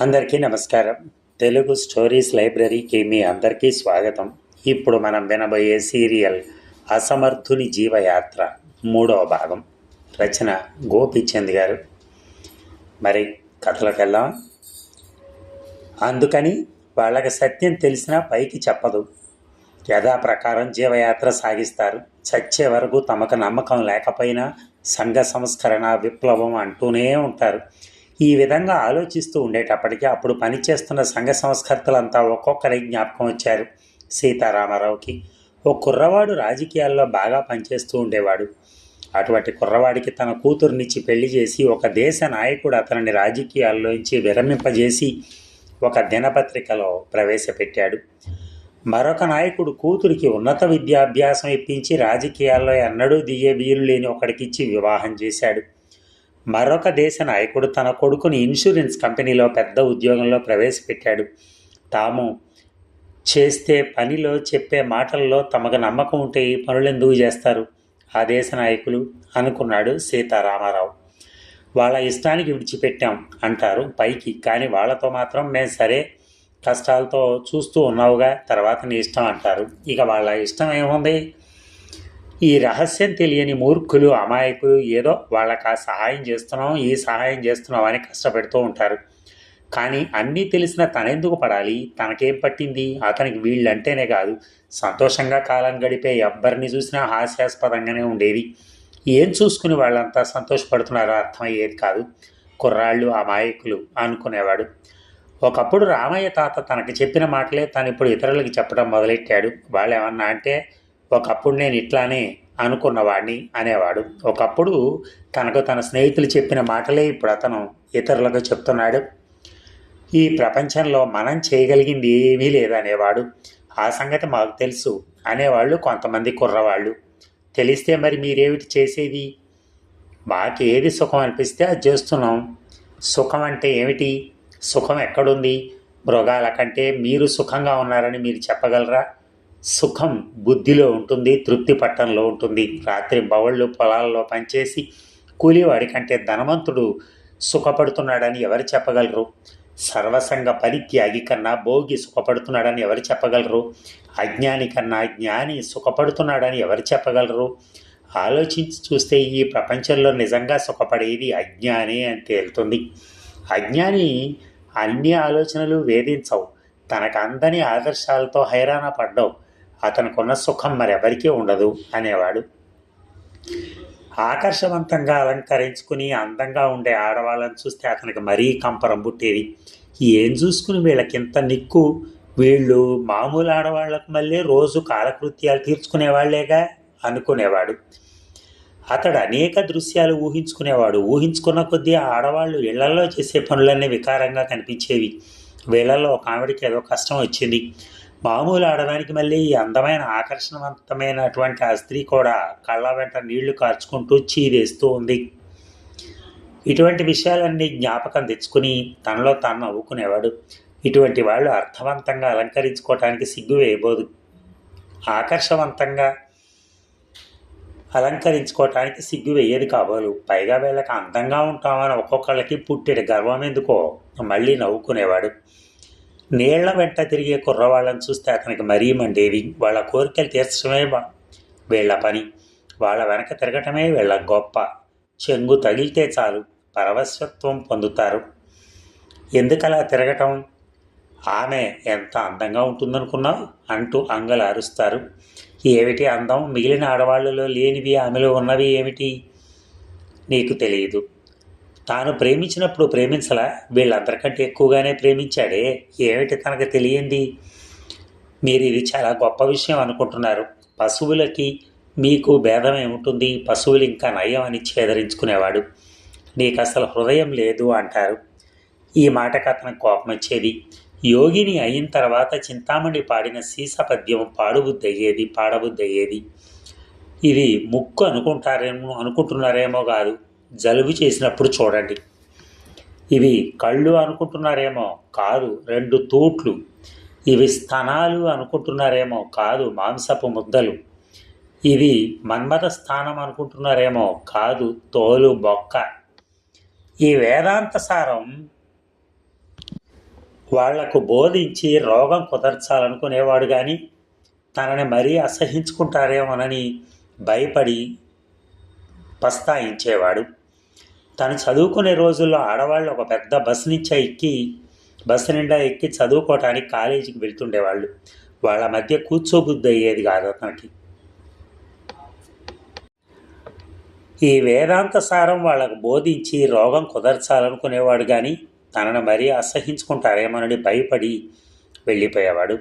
అందరికీ నమస్కారం. తెలుగు స్టోరీస్ లైబ్రరీకి మీ అందరికీ స్వాగతం. ఇప్పుడు మనం వినబోయే సీరియల్ అసమర్థుని జీవయాత్ర మూడవ భాగం. రచన గోపిచంద్ గారు. మరి కథలోకి వెళ్దాం అందుకని వాళ్ళకి సత్యం తెలిసినా పైకి చెప్పదు. యథాప్రకారం జీవయాత్ర సాగిస్తారు. చచ్చే వరకు తమకు నమ్మకం లేకపోయినా సంఘ సంస్కరణ విప్లవం అంటూనే ఉంటారు. ఈ విధంగా ఆలోచిస్తూ ఉండేటప్పటికీ అప్పుడు పనిచేస్తున్న సంఘ సంస్కర్తలంతా ఒక్కొక్కరి జ్ఞాపకం వచ్చారు. సీతారామారావుకి. ఓ కుర్రవాడు రాజకీయాల్లో బాగా పనిచేస్తూ ఉండేవాడు. అటువంటి కుర్రవాడికి తన కూతురునిచ్చి పెళ్ళి చేసి ఒక దేశ నాయకుడు అతనిని రాజకీయాల్లోంచి విరమింపజేసి ఒక దినపత్రికలో ప్రవేశపెట్టాడు. మరొక నాయకుడు కూతురికి ఉన్నత విద్యాభ్యాసం ఇప్పించి రాజకీయాల్లో ఎన్నడూ దిగే వీలు లేని ఒకడికిచ్చి వివాహం చేశాడు. మరొక దేశ నాయకుడు తన కొడుకుని ఇన్సూరెన్స్ కంపెనీలో పెద్ద ఉద్యోగంలో ప్రవేశపెట్టాడు. తాము చేస్తే పనిలో చెప్పే మాటల్లో తమకు నమ్మకం ఉంటే ఈ పనులెందుకు చేస్తారు? ఆ దేశ నాయకులు అనుకున్నాడు సీతారామారావు. వాళ్ళ ఇష్టానికి విడిచిపెట్టాం అంటారు పైకి. కానీ వాళ్ళతో మాత్రం మేము సరే కష్టాలతో చూస్తూ ఉన్నావుగా తర్వాత నీ ఇష్టం అంటారు. ఇక వాళ్ళ ఇష్టం ఏముంది? ఈ రహస్యం తెలియని మూర్ఖులు అమాయకులు ఏదో వాళ్ళకి ఆ సహాయం చేస్తున్నాం ఈ సహాయం చేస్తున్నాం అని కష్టపెడుతూ ఉంటారు. కానీ అన్నీ తెలిసిన తనెందుకు పడాలి? తనకేం పట్టింది? అతనికి వీళ్ళంటేనే కాదు. సంతోషంగా కాలం గడిపే ఎవ్వరిని చూసినా హాస్యాస్పదంగానే ఉండేది. ఏం చూసుకుని వాళ్ళంతా సంతోషపడుతున్నారో అర్థమయ్యేది కాదు. కుర్రాళ్ళు అమాయకులు అనుకునేవాడు. ఒకప్పుడు రామయ్య తాత తనకి చెప్పిన మాటలే తను ఇప్పుడు ఇతరులకి చెప్పడం మొదలెట్టాడు. వాళ్ళు ఏమన్నా అంటే ఒకప్పుడు నేను ఇట్లానే అనుకున్నవాడిని అనేవాడు. ఒకప్పుడు తనకు తన స్నేహితులు చెప్పిన మాటలే ఇప్పుడు అతను ఇతరులకు చెప్తున్నాడు. ఈ ప్రపంచంలో మనం చేయగలిగింది ఏమీ లేదనేవాడు ఆ సంగతి మాకు తెలుసు అనేవాళ్ళు కొంతమంది కుర్రవాళ్ళు. తెలిస్తే మరి మీరేమిటి చేసేది? మాకు ఏది సుఖం అనిపిస్తే అది చేస్తున్నాం. సుఖం అంటే ఏమిటి? సుఖం ఎక్కడుంది? మృగాల కంటే మీరు సుఖంగా ఉన్నారని మీరు చెప్పగలరా? సుఖం బుద్ధిలో ఉంటుంది తృప్తి పట్టణంలో ఉంటుంది. రాత్రి బవళ్ళు పొలాల్లో పనిచేసి కూలివాడి కంటే ధనవంతుడు సుఖపడుతున్నాడని ఎవరు చెప్పగలరు? సర్వసంగ పరిత్యాగి కన్నా భోగి సుఖపడుతున్నాడని ఎవరు చెప్పగలరు? అజ్ఞాని కన్నా జ్ఞాని సుఖపడుతున్నాడని ఎవరు చెప్పగలరు? ఆలోచించి చూస్తే ఈ ప్రపంచంలో నిజంగా సుఖపడేది అజ్ఞాని అని తేలుతుంది. అజ్ఞాని అన్ని ఆలోచనలు వేధించవు. తనకు అందని ఆదర్శాలతో హైరాణ పడ్డావు. అతనుకున్న సుఖం మరెవరికీ ఉండదు అనేవాడు. ఆకర్షవంతంగా అలంకరించుకుని అందంగా ఉండే ఆడవాళ్ళని చూస్తే అతనికి మరీ కంపరం పుట్టేది. ఏం చూసుకుని వీళ్ళకింత నిక్కు? వీళ్ళు మామూలు ఆడవాళ్ళకు మళ్ళీ రోజు కాలకృత్యాలు తీర్చుకునేవాళ్ళేగా? అనుకునేవాడు. అతడు అనేక దృశ్యాలు ఊహించుకునేవాడు. ఊహించుకున్న కొద్దీ ఆడవాళ్ళు ఇళ్ళలో చేసే పనులన్నీ వికారంగా కనిపించేవి. వీళ్ళల్లో ఒక ఆవిడకి ఏదో కష్టం వచ్చింది. మామూలు ఆడదానికి మళ్ళీ ఈ అందమైన ఆకర్షణవంతమైనటువంటి ఆ స్త్రీ కూడా కళ్ళ వెంట నీళ్ళు కార్చుకుంటూ చీరేస్తూ ఉంది. ఇటువంటి విషయాలన్నీ జ్ఞాపకం తెచ్చుకుని తనలో తాను నవ్వుకునేవాడు. ఇటువంటి వాళ్ళు అర్థవంతంగా అలంకరించుకోవటానికి సిగ్గు వేయబోదు. ఆకర్షవంతంగా అలంకరించుకోవటానికి సిగ్గు వేయదు కాబోలు. పైగా వీళ్ళకి అందంగా ఉంటామని ఒక్కొక్కళ్ళకి పుట్టిన గర్వం ఎందుకో మళ్ళీ నవ్వుకునేవాడు. నీళ్ళ వెంట తిరిగే కుర్రవాళ్ళని చూస్తే అతనికి మరీ మండేది వాళ్ళ కోరికలు తీర్చడమే వీళ్ళ పని. వాళ్ళ వెనక తిరగటమే వీళ్ళ గొప్ప. చెంగు తగిలితే చాలు పరవశత్వం పొందుతారు. ఎందుకలా తిరగటం? ఆమె ఎంత అందంగా ఉంటుందనుకున్నావు అంటూ అంగలు అరుస్తారు ఏమిటి అందం? మిగిలిన ఆడవాళ్ళలో లేనివి ఆమెలో ఉన్నవి ఏమిటి? నీకు తెలియదు తాను ప్రేమించినప్పుడు ప్రేమించలా? వీళ్ళందరికంటే ఎక్కువగానే ప్రేమించాడే. ఏమిటి తనకు తెలియంది? మీరు ఇది చాలా గొప్ప విషయం అనుకుంటున్నారు. పశువులకి మీకు భేదం ఏముంటుంది? పశువులు ఇంకా నయం అని ఛేదరించుకునేవాడు. నీకు అసలు హృదయం లేదు అంటారు. ఈ మాటకు అతనికి కోపం వచ్చేది. యోగిని అయిన తర్వాత చింతామణి పాడిన సీస పద్యం పాడుబుద్ధి అయ్యేది పాడబుద్ధి అయ్యేది ఇది ముక్కు అనుకుంటారేమో అనుకుంటున్నారేమో కాదు. జలుబు చేసినప్పుడు చూడండి. ఇవి కళ్ళు అనుకుంటున్నారేమో కాదు రెండు తూట్లు. ఇవి స్థానాలు అనుకుంటున్నారేమో కాదు మాంసపు ముద్దలు. ఇది మన్మథ స్థానం అనుకుంటున్నారేమో కాదు తోలు బొక్క. ఈ వేదాంత సారం వాళ్ళకు బోధించి రోగం కుదర్చాలనుకునేవాడు కానీ తనని మరీ అసహించుకుంటారేమోనని భయపడి పస్తాయించేవాడు. తను చదువుకునే రోజుల్లో ఆడవాళ్ళు ఒక పెద్ద బస్సు ఎక్కి బస్సు నిండా ఎక్కి చదువుకోవటానికి కాలేజీకి వెళ్తుండేవాళ్ళు. వాళ్ళ మధ్య కూర్చోబుద్ధి అయ్యేది కాదు అతనికి. ఈ వేదాంత సారం వాళ్ళకు బోధించి రోగం కుదర్చాలనుకునేవాడు కానీ తనను మరీ అసహించుకుంటారేమోనని భయపడి వెళ్ళిపోయేవాడు.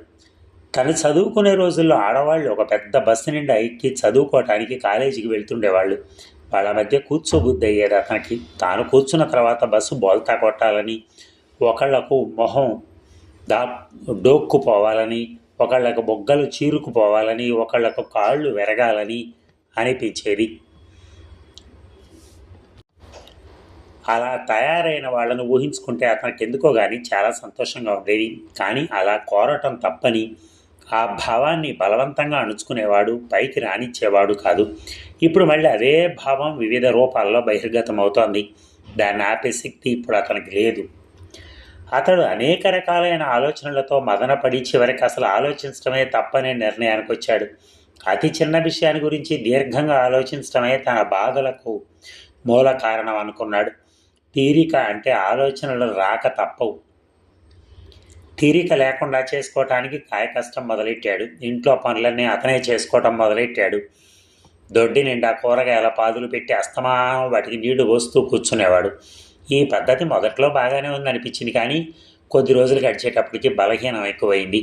తను చదువుకునే రోజుల్లో ఆడవాళ్ళు ఒక పెద్ద బస్సు నిండా ఎక్కి చదువుకోవటానికి కాలేజీకి వెళ్తుండేవాళ్ళు. వాళ్ళ మధ్య కూర్చోబుద్ధి అయ్యేది అతనికి. తాను కూర్చున్న తర్వాత బస్సు బోల్తా కొట్టాలని ఒకళ్ళకు మొహం దా డోక్కుపోవాలని ఒకళ్ళకు బొగ్గలు చీరుకుపోవాలని ఒకళ్ళకు కాళ్ళు వెరగాలని అనిపించేది. అలా తయారైన వాళ్ళను ఊహించుకుంటే అతనికి ఎందుకో కానీ చాలా సంతోషంగా ఉండేది. కానీ అలా కోరటం తప్పని ఆ భావాన్ని బలవంతంగా అణుచుకునేవాడు పైకి రానిచ్చేవాడు కాదు. ఇప్పుడు మళ్ళీ అదే భావం వివిధ రూపాల్లో బహిర్గతం అవుతోంది దాన్ని ఆపే శక్తి ఇప్పుడు అతనికి లేదు. అతడు అనేక రకాలైన ఆలోచనలతో మదనపడి చివరికి అసలు ఆలోచించడమే తప్పనే నిర్ణయానికి వచ్చాడు అతి చిన్న విషయాన్ని గురించి దీర్ఘంగా ఆలోచించడమే తన బాధలకు మూల కారణం అనుకున్నాడు తీరిక అంటే ఆలోచనలు రాక తప్పవు. తీరిక లేకుండా చేసుకోవటానికి కాయ కష్టం మొదలెట్టాడు. ఇంట్లో పనులన్నీ అతనే చేసుకోవటం మొదలెట్టాడు. దొడ్డి నిండా కూరగాయల పాదులు పెట్టి అస్తమానం వాటికి నీళ్ళు పోస్తూ కూర్చునేవాడు. ఈ పద్ధతి మొదట్లో బాగానే ఉందనిపించింది కానీ కొద్ది రోజులు గడిచేటప్పటికి బలహీనం ఎక్కువైంది.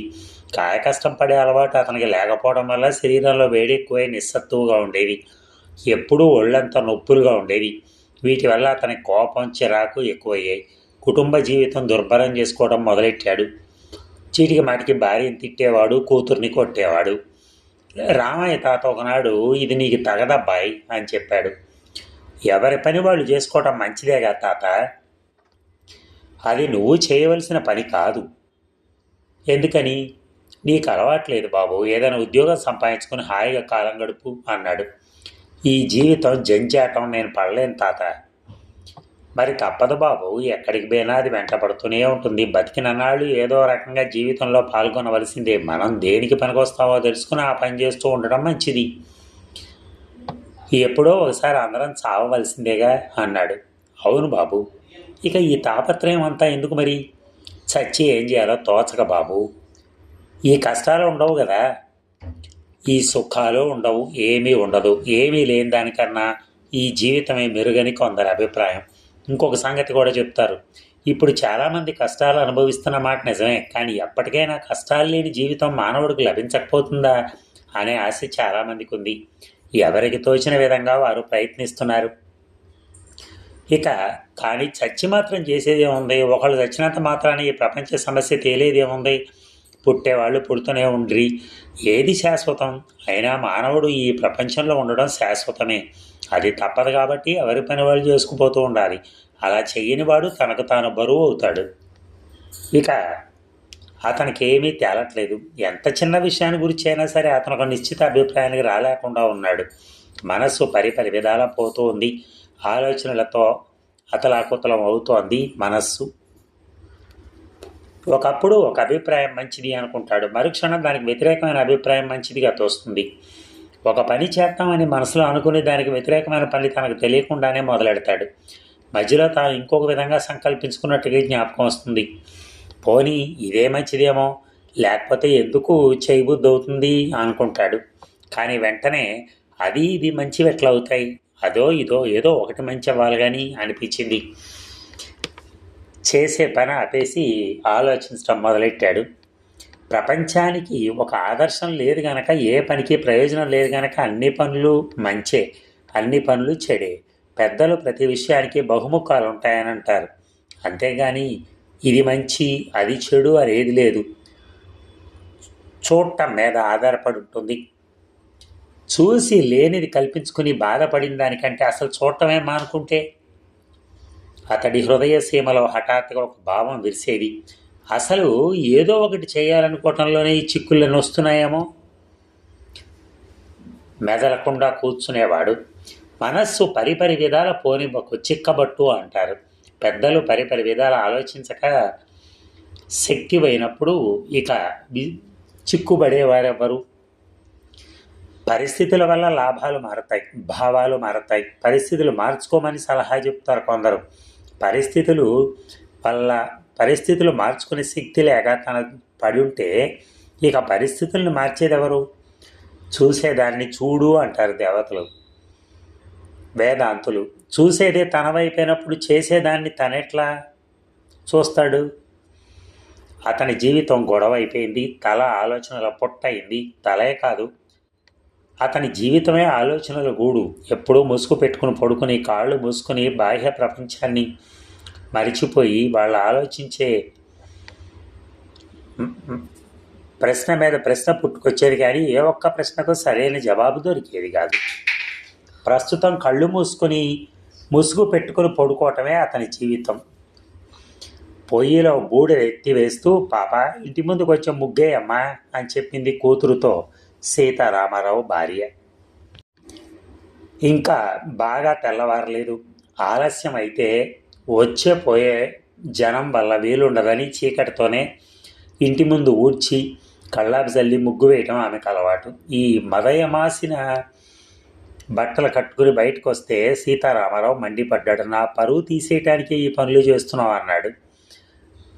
కాయ కష్టం పడే అలవాటు అతనికి లేకపోవడం వల్ల శరీరంలో వేడి ఎక్కువై నిస్సత్తువుగా ఉండేది. ఎప్పుడూ ఒళ్ళంతా నొప్పులుగా ఉండేది. వీటి వల్ల అతని కోపం చిరాకు ఎక్కువయ్యాయి. కుటుంబ జీవితం దుర్భరం చేసుకోవడం మొదలెట్టాడు. చీటికి మాటికి భార్యని తిట్టేవాడు కూతుర్ని కొట్టేవాడు. రామయ్య తాత ఒకనాడు ఇది నీకు తగదబ్బాయి అని చెప్పాడు. ఎవరి పని వాళ్ళు చేసుకోవటం మంచిదేగా తాత. అది నువ్వు చేయవలసిన పని కాదు. ఎందుకని? నీకు అలవాట్లేదు బాబు. ఏదైనా ఉద్యోగం సంపాదించుకుని హాయిగా కాలం గడుపు అన్నాడు. ఈ జీవితం జంజాటం. నేను పడలేను తాత. మరి తప్పదు బాబు ఎక్కడికి పోయినా అది వెంటపడుతూనే ఉంటుంది. బతికినన్నాళ్ళు ఏదో రకంగా జీవితంలో పాల్గొనవలసిందే. మనం దేనికి పనికొస్తావో తెలుసుకుని ఆ పని చేస్తూ ఉండడం మంచిది. ఎప్పుడో ఒకసారి అందరం చావవలసిందేగా అన్నాడు. అవును బాబు. ఇక ఈ తాపత్రయం అంతా ఎందుకు మరి? చచ్చి ఏం చేయాలో తోచక బాబు. ఈ కష్టాలు ఉండవు కదా. ఈ సుఖాలు ఉండవు ఏమీ ఉండదు. ఏమీ లేని దానికన్నా ఈ జీవితమే మెరుగని కొందరి అభిప్రాయం. ఇంకొక సంగతి కూడా చెప్తారు. ఇప్పుడు చాలామంది కష్టాలు అనుభవిస్తున్న మాట నిజమే కానీ ఎప్పటికైనా కష్టాలు లేని జీవితం మానవుడికి లభించకపోతుందా అనే ఆశ చాలామందికి ఉంది. ఎవరికి తోచిన విధంగా వారు ప్రయత్నిస్తున్నారు? ఇక కానీ చచ్చి మాత్రం చేసేదేముంది ఒకళ్ళు చచ్చినంత మాత్రాన్ని ఈ ప్రపంచ సమస్య తేలేదేముంది పుట్టేవాళ్ళు పుడుతూనే ఉండ్రి. ఏది శాశ్వతం? అయినా మానవుడు ఈ ప్రపంచంలో ఉండడం శాశ్వతమే. అది తప్పదు కాబట్టి ఎవరి పని వాళ్ళు చేసుకుపోతూ ఉండాలి. అలా చెయ్యని వాడు తనకు తాను బరువు అవుతాడు. ఇక అతనికి ఏమీ తేలట్లేదు. ఎంత చిన్న విషయాన్ని గురించి అయినా సరే అతను ఒక నిశ్చిత అభిప్రాయానికి రాలేకుండా ఉన్నాడు. మనస్సు పరిపరి విధాల పోతూ ఉంది. ఆలోచనలతో అతలాకుతలం అవుతోంది మనస్సు. ఒకప్పుడు ఒక అభిప్రాయం మంచిది అనుకుంటాడు. మరుక్షణం దానికి వ్యతిరేకమైన అభిప్రాయం మంచిదిగా తోస్తుంది. ఒక పని చేస్తామని మనసులో అనుకుని దానికి వ్యతిరేకమైన పని తనకు తెలియకుండానే మొదలెడతాడు. మధ్యలో తాను ఇంకొక విధంగా సంకల్పించుకున్నట్టుగా జ్ఞాపకం వస్తుంది. పోనీ ఇదే మంచిదేమో? లేకపోతే ఎందుకు చేయబుద్ధి అవుతుంది అనుకుంటాడు. కానీ వెంటనే అది ఇది మంచివి ఎట్లా అవుతాయి? అదో ఇదో ఏదో ఒకటి మంచి అవ్వాలి కానీ అనిపించింది. చేసే పని ఆపేసి ఆలోచించడం మొదలెట్టాడు. ప్రపంచానికి ఒక ఆదర్శం లేదు గనక ఏ పనికి ప్రయోజనం లేదు గనక అన్ని పనులు మంచే అన్ని పనులు చెడే. పెద్దలు ప్రతి విషయానికి బహుముఖాలు ఉంటాయని అంటారు. అంతేగాని ఇది మంచి అది చెడు అనేది లేదు. చూడటం మీద ఆధారపడి ఉంటుంది. చూసి లేనిది కల్పించుకుని బాధపడిన దానికంటే అసలు చూడటమే మానుకుంటే అతడి హృదయ సీమలో హఠాత్తుగా ఒక భావం విరిసేది. అసలు ఏదో ఒకటి చేయాలనుకోవటంలోనే ఈ చిక్కులను వస్తున్నాయేమో? మెదలకుండా కూర్చునేవాడు. మనస్సు పరిపరి విధాల పోనివ్వకు చిక్కబట్టు అంటారు. పెద్దలు పరిపరి విధాల ఆలోచించక శక్తి పోయినప్పుడు ఇక చిక్కుబడేవారెవ్వరు చిక్కుబడేవారెవరు? పరిస్థితుల వల్ల లాభాలు మారతాయి భావాలు మారతాయి. పరిస్థితులు మార్చుకోమని సలహా చెప్తారు కొందరు. పరిస్థితులు వల్ల పరిస్థితులు మార్చుకునే శక్తి లేక తన పడి ఉంటే ఇక పరిస్థితులను మార్చేది ఎవరు చూసేదాన్ని చూడు అంటారు దేవతలు. వేదాంతులు చూసేదే తన వైపోయినప్పుడు చేసేదాన్ని తనెట్లా చూస్తాడు? అతని జీవితం గొడవ అయిపోయింది తల ఆలోచనల పొట్టయింది తలే కాదు. అతని జీవితమే ఆలోచనల గూడు ఎప్పుడూ ముసుగు పెట్టుకుని పడుకుని కాళ్ళు మూసుకుని బాహ్య ప్రపంచాన్ని మరిచిపోయి వాళ్ళు ఆలోచించే ప్రశ్న మీద ప్రశ్న పుట్టుకొచ్చేది కానీ ఏ ఒక్క ప్రశ్నకు సరైన జవాబు దొరికేది కాదు. ప్రస్తుతం కళ్ళు మూసుకొని ముసుగు పెట్టుకుని పడుకోవటమే అతని జీవితం. పొయ్యిలో బూడిద ఎత్తి వేస్తూ పాప ఇంటి ముందుకు వచ్చే ముగ్గేయమ్మా అని చెప్పింది కూతురుతో సీతారామారావు భార్య. ఇంకా బాగా తెల్లవారలేదు. ఆలస్యం అయితే వచ్చే పోయే జనం వల్ల వీలుండదని చీకటితోనే ఇంటి ముందు ఊడ్చి కళ్ళాపి చల్లి ముగ్గు వేయటం ఆమెకు అలవాటు. ఈ మదయమాసిన బట్టలు కట్టుకుని బయటకు వస్తే సీతారామారావు మండిపడ్డాడు. నా పరువు తీసేయటానికి ఈ పనులు చేస్తున్నావు అన్నాడు.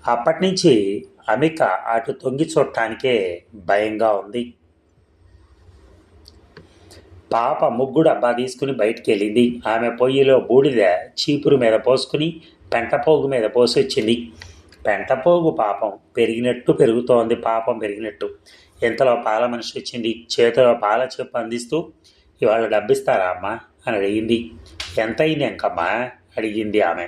అప్పటి నుంచి అమిక అటు తొంగి చూడటానికే భయంగా ఉంది. పాప ముగ్గుడు అబ్బా తీసుకుని బయటికి వెళ్ళింది ఆమె పొయ్యిలో బూడిద చీపురు మీద పోసుకుని పెంటపోగు మీద పోసి వచ్చింది పెంటపోగు పాపం పెరిగినట్టు పెరుగుతోంది పాపం పెరిగినట్టు. ఇంతలో పాల మనిషి వచ్చింది. చేతిలో పాల చెప్పు అందిస్తూ ఇవాళ డబ్బిస్తారా అమ్మా? అని అడిగింది. ఎంత అయింది ఎంకమ్మా అడిగింది ఆమె.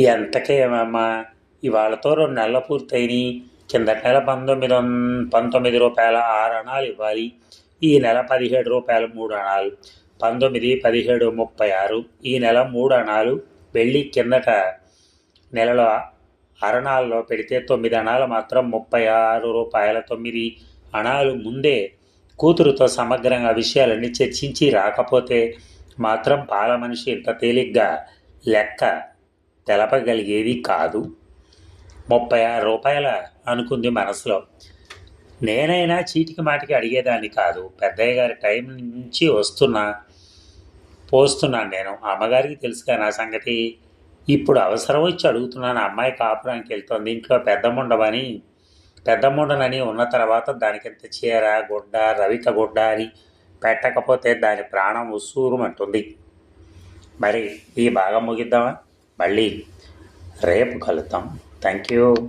ఎంతకేమమ్మా? ఇవాళతో రెండు నెలలు పూర్తయినాయి. కిందటి నెల పంతొమ్మిది పంతొమ్మిది రూపాయల ఆరు అణాలు ఇవ్వాలి. ఈ నెల పదిహేడు రూపాయలు మూడు అణాలు పంతొమ్మిది పదిహేడు ముప్పై ఆరు. ఈ నెల మూడు అణాలు వెళ్ళి కిందట నెలలో అరణాల్లో పెడితే తొమ్మిది అణాలు మాత్రం ముప్పై ఆరు రూపాయల తొమ్మిది అణాలు ముందే కూతురుతో సమగ్రంగా విషయాలన్నీ చర్చించి రాకపోతే మాత్రం పాల మనిషి ఇంత తేలిగ్గా లెక్క తెలపగలిగేది కాదు. ముప్పై ఆరు రూపాయల అనుకుంది మనసులో. నేనైనా చీటికి మాటికి అడిగేదాన్ని కాదు. పెద్దయ్య గారి టైం నుంచి వస్తున్నా పోస్తున్నాను నేను. అమ్మగారికి తెలుసుగా నా సంగతి. ఇప్పుడు అవసరం వచ్చి అడుగుతున్నాను. అమ్మాయి కాపురానికి వెళ్తుంది. ఇంట్లో పెద్దముండవని పెద్దముండనని ఉన్న తర్వాత దానికింత చీర గుడ్డ రవిక గుడ్డ అని పెట్టకపోతే దాని ప్రాణం ఉస్సూరుమంటుంది. మరి ఈ భాగం ముగిద్దామా? మళ్ళీ రేపు కలుద్దాం. Thank you